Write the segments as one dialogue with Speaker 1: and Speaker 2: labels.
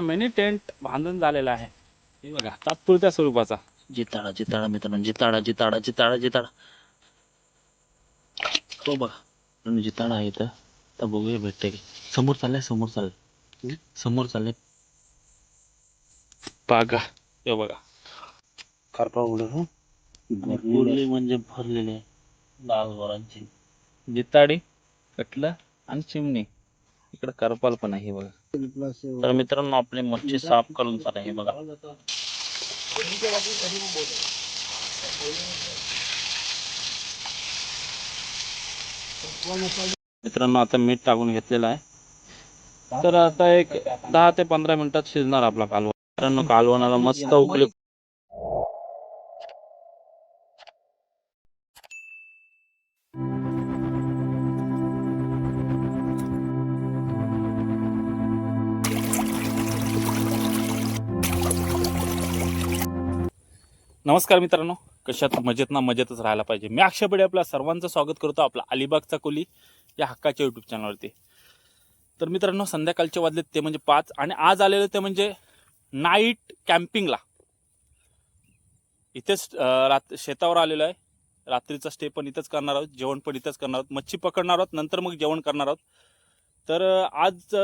Speaker 1: Mini tent बांधून झालेला आहे. हे बघा तात्पुरत्या स्वरूपाचा.
Speaker 2: जिताडा जिताडा मित्रांनो जिताडा जिताडा जिताडा जिताडा. तो बघा जिताडा आहे इथं. तर बघूया भेटते की. समोर चाललंय समोर चाललंय. समोर चाललंय.
Speaker 1: बागा हे बघा.
Speaker 2: करपा उडून भरलेली म्हणजे भरलेली वरांची.
Speaker 1: जिताडी कटलं आणि चिमणी. इकडे करपाल पण आहे बघा.
Speaker 2: तर मित्रांनो आपली मच्छी साफ करून चालू हे बघा.
Speaker 1: मित्रांनो आता मीठ टाकून घेतलेलं आहे. तर आता एक दहा ते पंधरा मिनिटात शिजणार आपला कालवण.
Speaker 2: मित्रांनो कालवणाला मस्त उकळी
Speaker 1: नमस्कार मित्रांनो. कशात मजेत ना मजेतच राहायला पाहिजे. मी अक्षय आपल्या सर्वांचं स्वागत करतो आपला अलिबागचा कोली या हक्काच्या यूट्यूब चॅनलवरती तर मित्रांनो संध्याकाळचे वाजले ते म्हणजे पाच आणि आज आलेलं ते म्हणजे नाईट कॅम्पिंगला इथेच रात शेतावर आलेलो आहे. रात्रीचा स्टे पण इथंच करणार आहोत जेवण पण इथंच करणार आहोत मच्छी पकडणार आहोत नंतर मग जेवण करणार आहोत. तर आज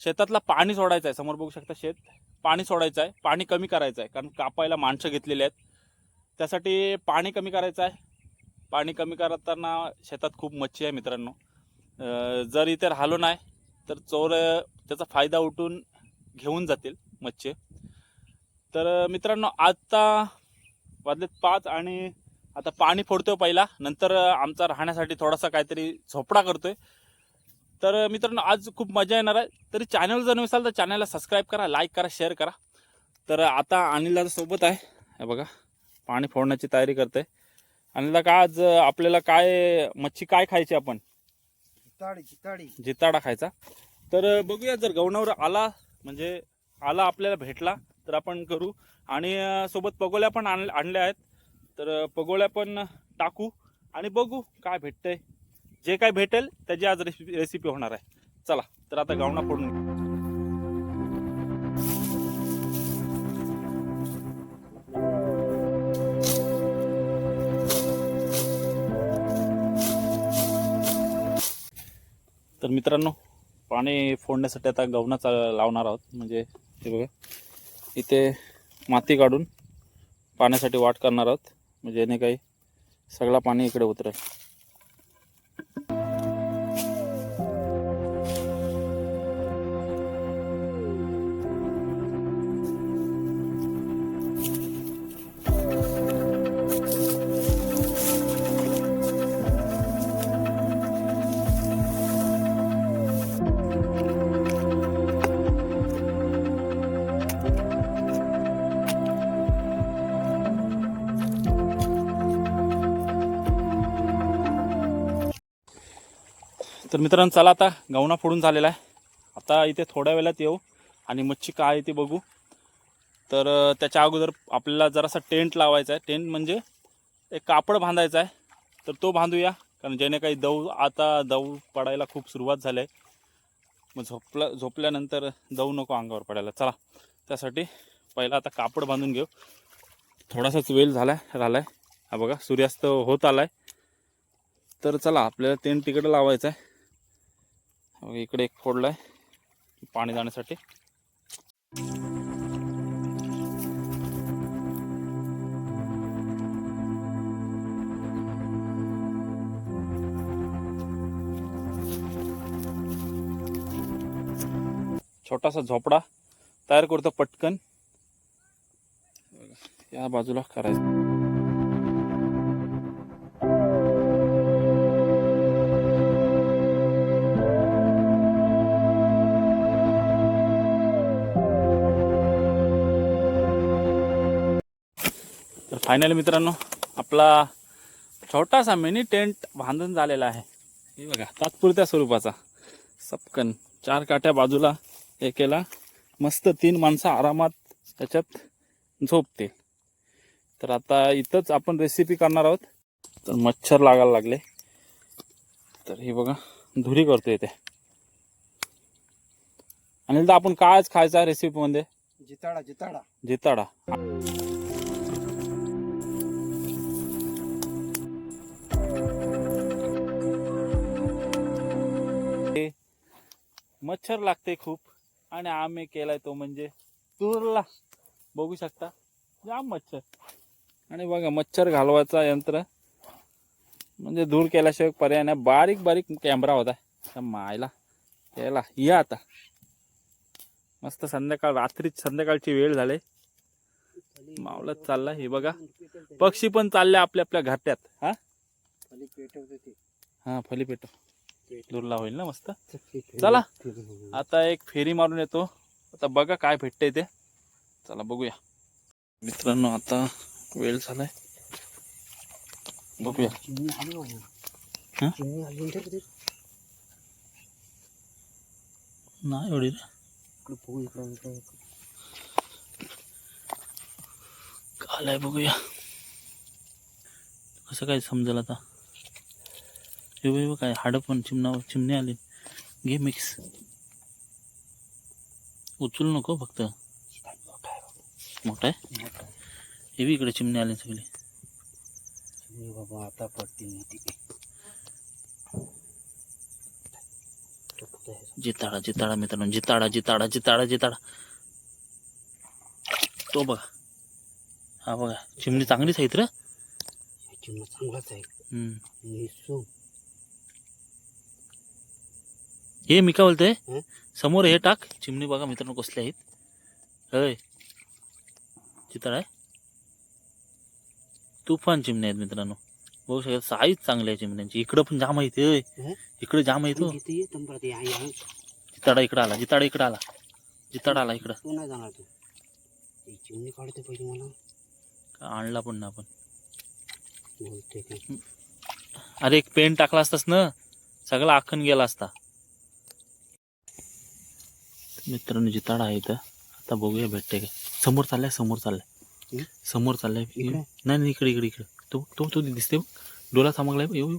Speaker 1: शेतातला पाणी सोडायचं आहे. समोर बघू शकता शेत. पाणी सोडायचं आहे. पाणी कमी करायचं आहे. कारण कापायला माणसं घेतलेली आहेत. त्यासाठी पाणी कमी करायचं आहे. पाणी कमी करताना शेतात खूप मच्छी आहे मित्रांनो. जर इथे राहिलो नाही तर चोर त्याचा फायदा उठून घेऊन जातील मच्छी. तर मित्रांनो आत्ता वाजलेत पाच आणि आता पाणी फोडतोय पहिला. नंतर आमचा राहण्यासाठी थोडासा काहीतरी झोपडा करतोय. तर मित्रांनो आज खूप मजा येणार आहे. तरी चॅनल जर नसाल तर चॅनलला सबस्क्राईब करा लाईक करा शेअर करा. तर आता अनिलदा सोबत आहे. हे बघा पाणी फोडण्याची तयारी करते अनिलदा का आज आपल्याला काय मच्छी काय खायची आपण? जिताडा खायचा. तर बघूया जर गवणावर आला म्हणजे आला आपल्याला भेटला तर आपण करू. आणि सोबत पगोल्या पण आण आणल्या आहेत. तर पगोल्या पण टाकू आणि बघू काय भेटतंय. जे काय भेटेल त्याची आज रेसिपी रेसिपी होणार आहे. चला तर आता गवणा फोडून तर मित्रांनो पाणी फोडण्यासाठी आता गवना लावणार आहोत. म्हणजे हे बघा इथे माती काढून पाण्यासाठी वाट करणार आहोत. म्हणजे याने काही सगळा पाणी इकडे उतरेल. तर मित्रांनो चला आता गवना फोडून झालेला आहे. आता इथे थोड्या वेळात येऊ आणि मच्छी काय आहे ती बघू. तर त्याच्या अगोदर आपल्याला जरासा टेंट लावायचा आहे. टेंट म्हणजे एक कापड बांधायचा आहे. तर तो बांधूया कारण ज्याने काही दव आता दव पडायला खूप सुरुवात झाली आहे. मग झोपला झोपल्यानंतर जाऊ नको अंगावर पडायला. चला त्यासाठी पहिला आता कापड बांधून घेऊ. थोडासाच वेळ झाला आहे राहिला आहे हा बघा सूर्यास्त होत आला आहे तर चला आपल्याला टेंट तिकडं लावायचं आहे. इकडे एक फोडला आहे पाणी जाण्यासाठी. छोटासा झोपडा तयार करतो पटकन. या बाजूला करायचं. फायनली मित्रांनो आपला छोटासा मिनी टेंट बांधून झालेला आहे. हे बघा तात्पुरत्या स्वरूपाचा. सपकन चार काट्या बाजूला हे केला. मस्त तीन माणसं आरामात त्याच्यात झोपतील. तर आता इथंच आपण रेसिपी करणार आहोत. तर मच्छर लागायला लागले. तर हे बघा धुरी करतो इथे. आणि तर आपण काय आज खायचा रेसिपी मध्ये?
Speaker 3: जिताडा जिताडा.
Speaker 1: जिताडा. मच्छर लागते खूप. आणि आम्ही केलाय तो म्हणजे तुरला. बघू शकता? जाम मच्छर. आणि बघा मच्छर घालवायचा यंत्र. म्हणजे दूर केल्याशिवाय पर्याय नाही. बारीक बारीक कॅमेरा होता. त्या मायला. याला या आता. मस्त संध्याकाळ रात्री संध्याकाळची वेळ झाली. मावळत चालला हे बघा. पक्षी पण चालले आपल्या आपल्या घाट्यात हा? हा फली पेटो दूरला होईल ना मस्त? चला. आता एक फेरी मारून येतो. आता बघा काय भेटतंय ते. चला बघूया. मित्रांनो आता वेळ झालाय. बघूया. हा? नाही एवढी
Speaker 3: इकडं.
Speaker 1: आलाय बघूया. कसं काय समजेल आता? बघ काय हाडं पण चिमणा चिमणी आली. घे मिक्स उचलू नको फक्त.
Speaker 3: मोठा आहे.
Speaker 1: हे इकडे चिमणी आली सगळी.
Speaker 3: बाबा आता?
Speaker 1: जिताडा जिताडा मित्रांनो जिताडा जिताडा जिताडा जिताडा. तो बघा. हा बघा चिमणी चांगलीच आहेत रे.
Speaker 3: चिमणा चांगलाच आहे.
Speaker 1: हे मी काय बोलतोय? समोर हे टाक. चिमणी बघा मित्रांनो कसले आहेत. होय. चितळ आहे. तुफान चिमणी आहेत मित्रांनो. बघू शकता साईज चांगली आहे चिमण्यांची. इकडं पण जाम आहेत? इकडे जाम हो.
Speaker 3: या या.
Speaker 1: जिताडा इकडं आला जिताडा इकडं आला. जिताडा आला इकडं.
Speaker 3: तू नाही जाणार तू. ती चिमणी काढते पहिले मला.
Speaker 1: आणला पण ना आपण. अरे एक पेन टाकला असतास ना सगळा आखून गेला असता. मित्रांनो जिताडा आहे इथं आता बघूया भेटते काय समोर चाललाय समोर चाललाय? समोर चाललाय? नाही नाही इकडे इकडे इकडे. तो तो तो दिसते. डोला बघ. येऊ येऊ.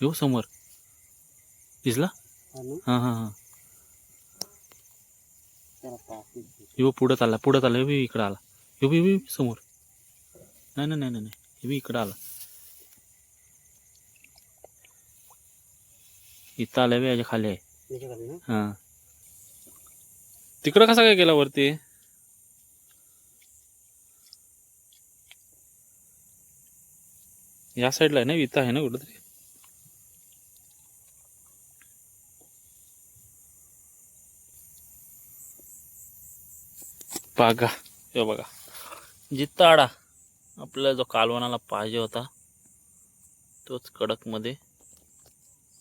Speaker 1: येऊ समोर. दिसला?
Speaker 3: हा
Speaker 1: हा हा. येऊ पुढं चालला पुढं चालला. येऊ इकडं आला. येऊ येऊ समोर. नाही नाही नाही नाही नाही. इकडं आला. इथं आलाय बे, याच्या खाली आहे. हा. तिकडं कसा काय गेला वरती? या साईडला आहे ना विता आहे ना कुठंतरी? बघा हे बघा. जिताडा आपल्या जो कालवणाला पाहिजे होता तोच कडकमध्ये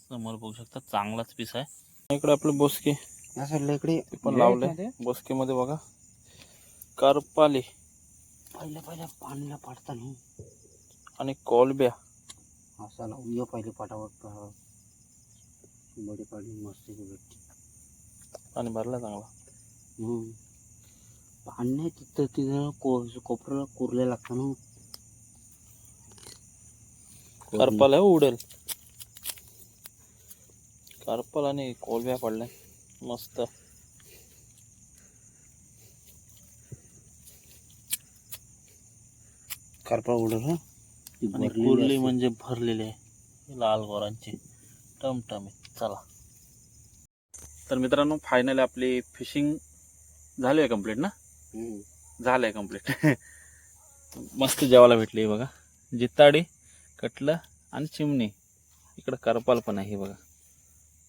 Speaker 1: समोर बघू शकता चांगलाच पीस आहे. इकडे आपलं बोसके.
Speaker 3: या साईडला इकडे
Speaker 1: पण लावलंय. बोसकेमध्ये बघा. करपाली.
Speaker 3: पहिल्या पहिल्या पाणीला पाडताना
Speaker 1: आणि कोलब्या.
Speaker 3: असा लावून ये पहिले पाटावर पहा. बडी पाडी मस्त भेटते
Speaker 1: आणि भरला चांगला.
Speaker 3: पाणी नाही तिथं तिथं को कोपऱ्याला कुरले लागतं ना.
Speaker 1: करपाल आहे हो, उडेल. करपाल आणि कोलब्या पडल्या मस्त.
Speaker 3: करपा उडल हा? ती
Speaker 1: आणि कुर्ली. म्हणजे भरलेली आहे. लाल गोरांची. टमटमीत चला. तर मित्रांनो फायनली आपली फिशिंग झाली आहे कंप्लीट ना. झालं आहे कंप्लीट मस्त जेवायला भेटली बघा. जिताडी कटलं आणि चिमणी. इकडं करपाल पण आहे बघा.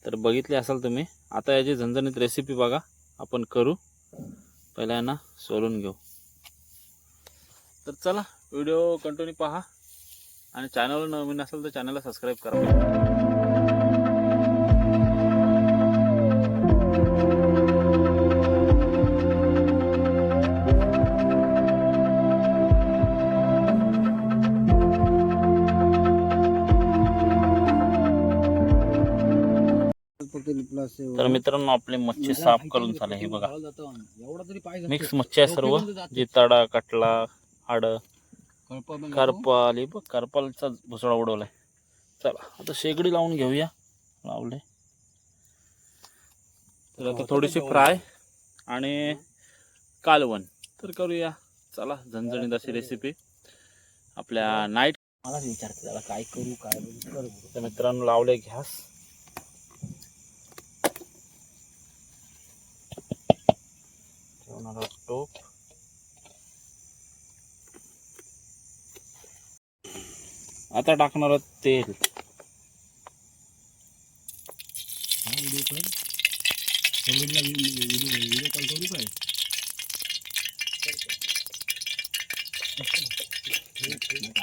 Speaker 1: तर बघितले असाल तुम्ही आता याची झणझणीत रेसिपी बघा आपण करू. पहिला यांना सोलून घेऊ. तर चला व्हिडिओ कंटिन्यू पहा. आणि चॅनल नवीन असेल तर चॅनलला सबस्क्राईब करा. तर मित्रांनो आपले मच्छी साफ करून झाले हे बघा. मिक्स मच्छी आहे सर्व. जिताडा कटला हाड करपाल हे बघ करपालचा भुसडा उडवलाय. चला आता शेगडी लावून घेऊया. लावले. तर आता थोडीशी फ्राय आणि कालवण. तर करूया. चला झणझणीत अशी रेसिपी आपल्या नाईट
Speaker 3: मलाच विचारते त्याला काय करू काय.
Speaker 1: तर मित्रांनो लावले घ्यास ठेवणार आहोत टोप आता टाकणार आहोत तेल
Speaker 3: हा, व्हिडिओ कर. सौरभला व्हि- व्हिडिओ व्हिडिओ कॉल करू काय काय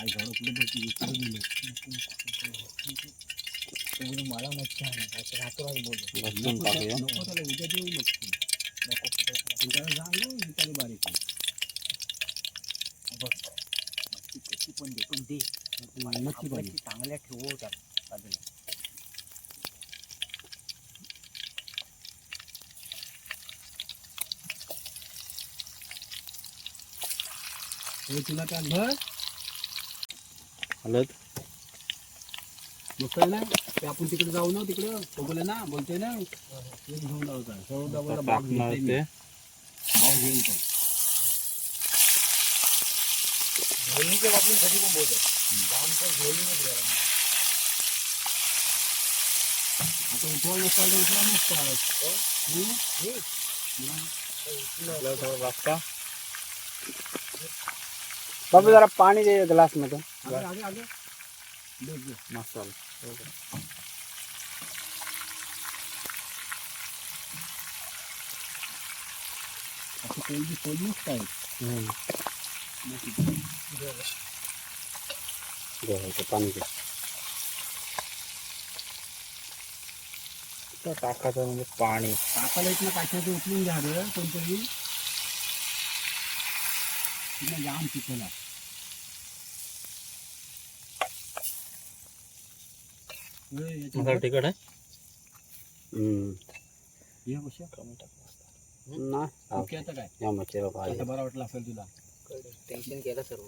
Speaker 3: झालं कुठे बसली विचारू दिलं मला मच्छी आहे रात्र बोललो
Speaker 1: लसूण टाकूया
Speaker 3: नको त्याला उद्या देऊ मच्छी नको पण त्याला ना विचारू बारीक बघ मच्छी कशी पण दे पण दे. मच्छी पाहिजे चांगल्या ठेवू त्याला बाजूला हे तुला काय भर मग काय ना ते आपण तिकडे जाऊ ना तिकडे. बघूया ना बोलतोय ना. ते घेऊन लावता सर्व डबल
Speaker 1: आता
Speaker 3: बॉक्स
Speaker 1: टाकणार
Speaker 3: घेतोय मी.
Speaker 1: ते
Speaker 3: बॉक्स घेऊन तो झोलीच्या बाबतीत कधी पण बोलत काम पण झोलीने आता उठवा नसता तर उठला नसता बाबू जरा पाणी दे ग्लासमध्ये. आगे आगे दे दे
Speaker 1: मसाला
Speaker 3: असं कोणती सोडलीच काय पाणी
Speaker 1: टाकायचं म्हणजे पाणी
Speaker 3: टाकायला इथलं काशाचं उचलून रे कोणतरी तिला जाम चिखला
Speaker 1: तिखट आहे
Speaker 3: हे
Speaker 1: कमी टाकलं
Speaker 3: ना? ओके आता काय? या मच्छीला पाहिजे बरं वाटलं असेल तुला. टेन्शन केलं सर्व.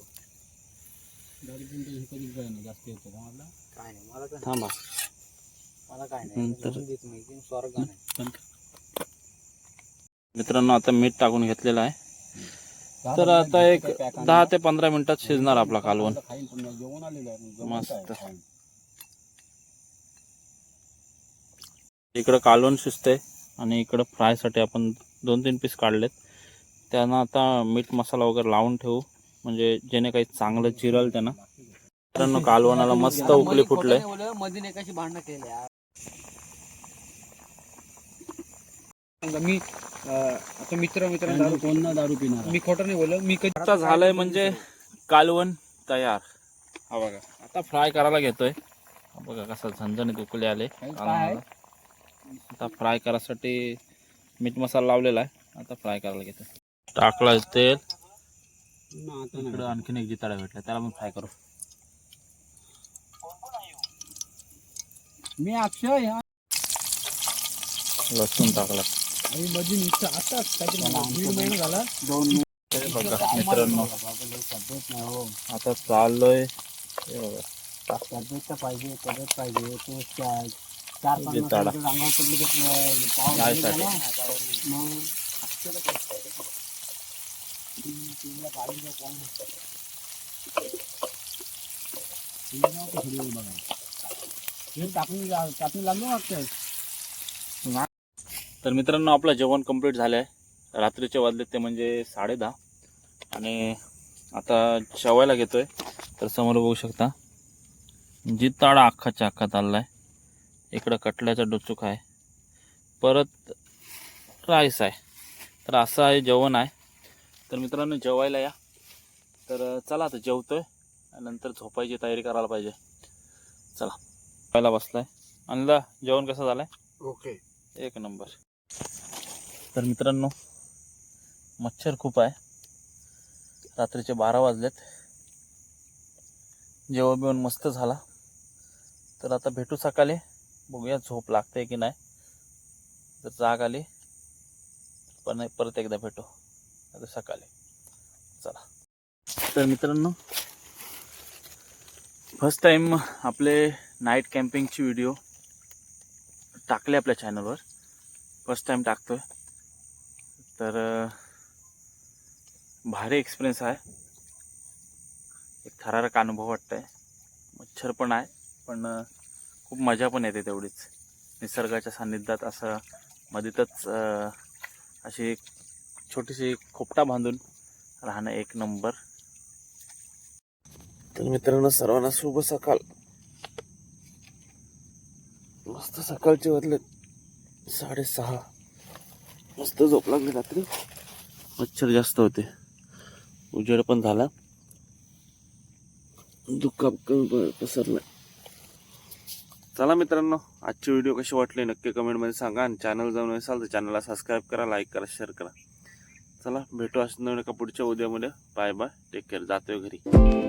Speaker 3: गाडी पण टेन्शन कधीच काय नाही जास्त येतं का मला? काय नाही मला तर
Speaker 1: थांबा.
Speaker 3: मला काय
Speaker 1: नंतर-
Speaker 3: नाही देत मी एकदम स्वर्ग नाही
Speaker 1: मित्रांनो आता मीठ टाकून घेतलेलं आहे. तर आता एक दहा ते पंधरा मिनिटात शिजणार आपला कालवण.
Speaker 3: पण जेवण आलेलं आहे
Speaker 1: मस्त. इकडं कालवण शिजते आणि इकडं फ्रायसाठी आपण दोन तीन पीस काढलेत. त्यांना आता मीठ मसाला वगैरे लावून ठेवू. म्हणजे जेणे काही चांगलं चिरल त्यांना. मित्रांनो कालवणाला मस्त उकली फुटले
Speaker 3: मी आता मित्र मित्र दारू कोण ना दारू पिणार. मी खोटं नाही बोल मी कधी
Speaker 1: झालंय म्हणजे कालवण तयार. हा बघा आता फ्राय करायला घेतोय. हा बघा कसा झणझणीत उकले आले. आता फ्राय करायसाठी मीठ मसाला लावलेला आहे. आता फ्राय करायला घेतोय टाकला तेल. इकडं आणखीन एक जिताडा भेटला. त्याला पण फ्राय करू.
Speaker 3: मी अक्षय हा.
Speaker 1: लसूण टाकला.
Speaker 3: आणि मध्ये नुसतं आताच काहीतरी दीड महिना झाला. दोन
Speaker 1: हे बघा मित्रांनो. आता चाललोय. हे बघा.
Speaker 3: तब्येत पाहिजे पाहिजे. तो चार पाच अंगावर पडलं तर. मग
Speaker 1: मित्रांनो आपलं जेवण कंप्लीट झालं आहे रात्रीचे वाजले ते म्हणजे साडे दहा आणि आता जेवायला घेतोय. तर समोर बघू शकता जिताडा अख्खाच्या अख्खा चाललाय इकडं कटल्याचा डोचूक आहे. परत राईस आहे. तर असं आहे जेवण आहे. तर मित्रांनो जेवायला या. तर चला आता जेवतोय आणि नंतर झोपायची तयारी करायला पाहिजे. चला. जेवायला बसलाय. आणला जेवण कसं झालंय?
Speaker 3: ओके.
Speaker 1: एक नंबर. तर मित्रांनो मच्छर खूप आहे. रात्रीचे बारा वाजलेत. जेवण बिवण मस्त झाला. तर आता भेटू सकाळी. बघूया झोप लागते की नाही. जर जाग आली पण परत एकदा भेटू. आता सकाळी. चला. तर मित्रांनो फर्स्ट टाईम आपले नाईट कॅम्पिंगची व्हिडिओ टाकले आपल्या चॅनलवर फर्स्ट टाईम टाकतोय.
Speaker 4: तर भारी एक्सपिरियन्स आहे. एक थरारक अनुभव वाटतंय. मच्छर पण आहे पण खूप मजा पण येते तेवढीच. निसर्गाच्या सान्निध्यात असं मध्येतच अशी एक छोटीशी खोपटा बांधून राहणं एक नंबर.
Speaker 1: तर मित्रांनो सर्वांना शुभ सकाळ. मस्त सकाळचे वाजले साडेसहा. मस्त झोप लागली रात्री. मच्छर जास्त होते. उजेड पण झाला. दुःख कमी पसरला. चला मित्रांनो आजची व्हिडिओ कशी वाटली नक्की कमेंटमध्ये सांगा आणि चॅनल जाऊन असाल तर चॅनलला सबस्क्राईब करा लाईक करा शेअर करा. चला भेटू असं नवीन पुढच्या उद्यामध्ये बाय बाय टेक केअर जातोय घरी.